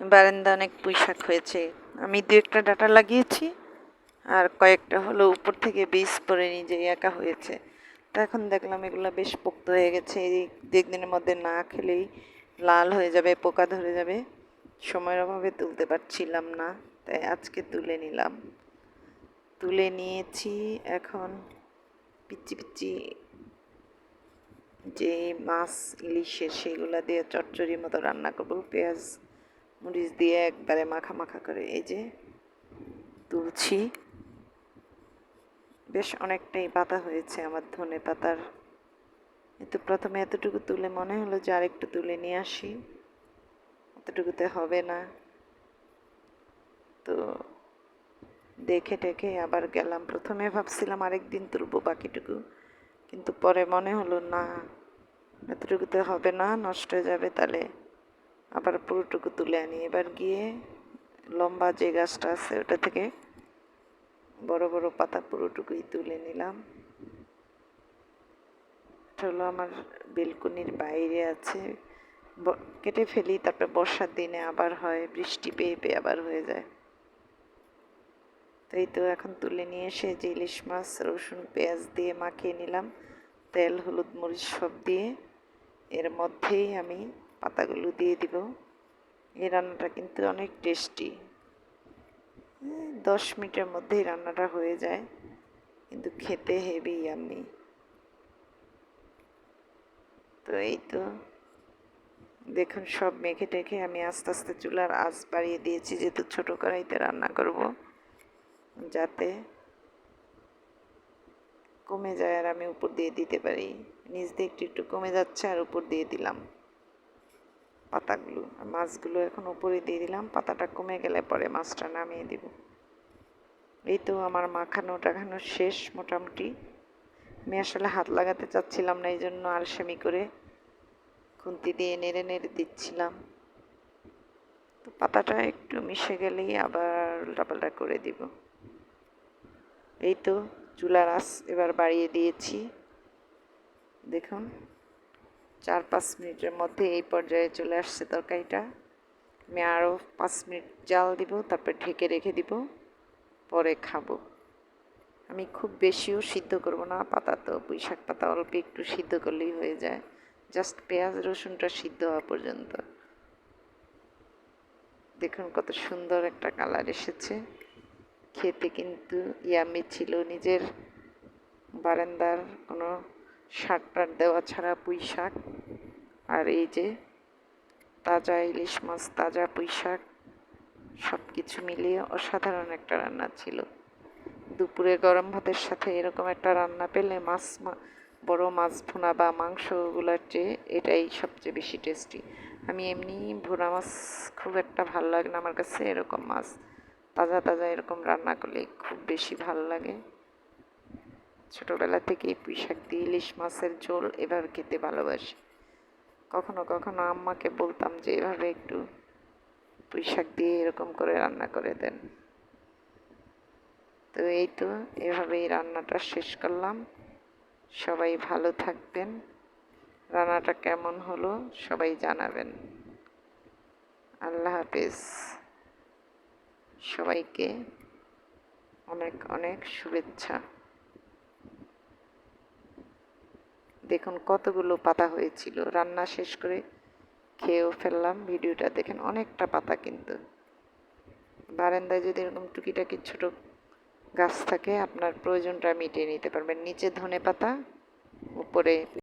বারান্দা অনেক পুঁই শাক হয়েছে। আমি দু একটা ডাটা লাগিয়েছি আর কয়েকটা হলো উপর থেকে বীজ পরে নিজে একা হয়েছে। তো এখন দেখলাম এগুলো বেশ পোক্ত হয়ে গেছে। এই দু একদিনের মধ্যে না খেলেই লাল হয়ে যাবে, পোকা ধরে যাবে। সময়ের অভাবে তুলতে পারছিলাম না, তাই আজকে তুলে নিলাম। তুলে নিয়েছি এখন পিচ্ছি পিচ্ছি যে মাছ, ইলিশের সেগুলো দিয়ে চচ্চড়ির মতো রান্না করব। পেঁয়াজ মরিচ দিয়ে একবারে মাখা মাখা করে, এই যে তুলছি। বেশ অনেকটাই পাতা হয়েছে আমার ধনে পাতার। কিন্তু প্রথমে এতটুকু তুলে মনে হলো যে আরেকটু তুলে নিয়ে আসি। এতটুকুতে হবে না। তো দেখে টেখে আবার গেলাম। প্রথমে ভাবছিলাম আরেকদিন তুলবো বাকিটুকু, কিন্তু পরে মনে হলো না, এতটুকুতে হবে না, নষ্ট হয়ে যাবে তাহলে আবার পুরোটুকু তুলে আনি। এবার গিয়ে লম্বা যে গাছটা আছে ওটা থেকে বড় বড় পাতা পুরোটুকুই তুলে নিলাম। হলো আমার বেলকনির বাইরে আছে। কেটে ফেলি, তারপরে বর্ষার দিনে আবার হয়, বৃষ্টি পেয়ে পেয়ে আবার হয়ে যায়। তো এই তো এখন তুলে নিয়ে এসে যে ইলিশ মাছ, রসুন, পেঁয়াজ দিয়ে মাখিয়ে নিলাম। তেল, হলুদ, মরিচ সব দিয়ে এর মধ্যেই আমি পাতাগুলো দিয়ে দিব। এই রান্নাটা কিন্তু অনেক টেস্টি দশ মিনিটের মধ্যেই রান্নাটা হয়ে যায়। কিন্তু খেতে হেভি আমি তো এই তো। দেখুন, সব মেখে টেখে আমি আস্তে আস্তে চুলার আঁচ বাড়িয়ে দিয়েছি, যেহেতু ছোটো কড়াইতে রান্না করব, যাতে কমে যায় আর আমি উপর দিয়ে দিতে পারি। নিচ দিয়ে একটু একটু কমে যাচ্ছে আর উপর দিয়ে দিলাম। পাতাগুলো। আর মাছগুলো এখন উপরে দিয়ে দিলাম, পাতাটা কমে গেলে পরে মাছটা নামিয়ে দিব। এই তো আমার মাখানো টাখানো শেষ মোটামুটি। আমি আসলে হাত লাগাতে চাচ্ছিলাম না এই জন্য আলসেমি করে খুন্তি দিয়ে নেড়ে নেড়ে দিচ্ছিলাম। তো পাতাটা একটু মিশে গেলেই আবার উল্টাপাল্টা করে দিব। এই তো চুলার আস এবার বাড়িয়ে দিয়েছি। দেখুন। চার পাঁচ মিনিটের মধ্যে এই পর্যায়ে চলে আসছে তরকারিটা। আমি আরও পাঁচ মিনিট জাল দিব, তারপর ঢেকে রেখে দিব, পরে খাব। আমি খুব বেশিও সিদ্ধ করব না, পাতা তো পুঁই শাক পাতা অল্প একটু সিদ্ধ করলেই হয়ে যায়। জাস্ট পেঁয়াজ, রসুনটা সিদ্ধ হওয়া পর্যন্ত। দেখুন কত সুন্দর একটা কালার এসেছে। খেতে কিন্তু ইয়ামি ছিল, নিজের বারান্দার কোনো সার টার দেওয়া ছাড়া পুঁই শাক। আর এই যে তাজা ইলিশ মাছ, তাজা পুঁই শাক সব কিছু মিলিয়ে অসাধারণ একটা রান্না ছিল। দুপুরে গরম ভাতের সাথে এরকম একটা রান্না পেলে মাছ বড় মাছ ভুনা বা মাংসগুলোর চেয়ে এটাই সবচেয়ে বেশি টেস্টি আমি এমনি ভুনা মাছ খুব একটা ভালো লাগে না, আমার কাছে এরকম মাছ, তাজা তাজা এরকম রান্না করলে খুব বেশি ভালো লাগে। ছোটোবেলা থেকেই পুঁই শাক দিয়ে ইলিশ মাছের ঝোল এভাবে খেতে ভালোবাসি। কখনো কখনো আম্মাকে বলতাম যে, এভাবে একটু পুঁই শাক দিয়ে এরকম করে রান্না করে দেন। তো এই তো, এভাবেই রান্নাটা শেষ করলাম। সবাই ভালো থাকবেন। রান্নাটা কেমন হলো সবাই জানাবেন। আল্লাহ হাফেজ। সবাইকে অনেক অনেক শুভেচ্ছা। দেখুন কতগুলো পাতা হয়েছিল। রান্না শেষ করে খেয়েও ফেললাম। ভিডিওটা দেখেন অনেকটা পাতা কিন্তু। বারান্দায় যদি এরকম টুকিটাকি ছোট গাছ থাকে, আপনার প্রয়োজনটা মিটিয়ে নিতে পারবেন। নিচে ধনে পাতা, উপরে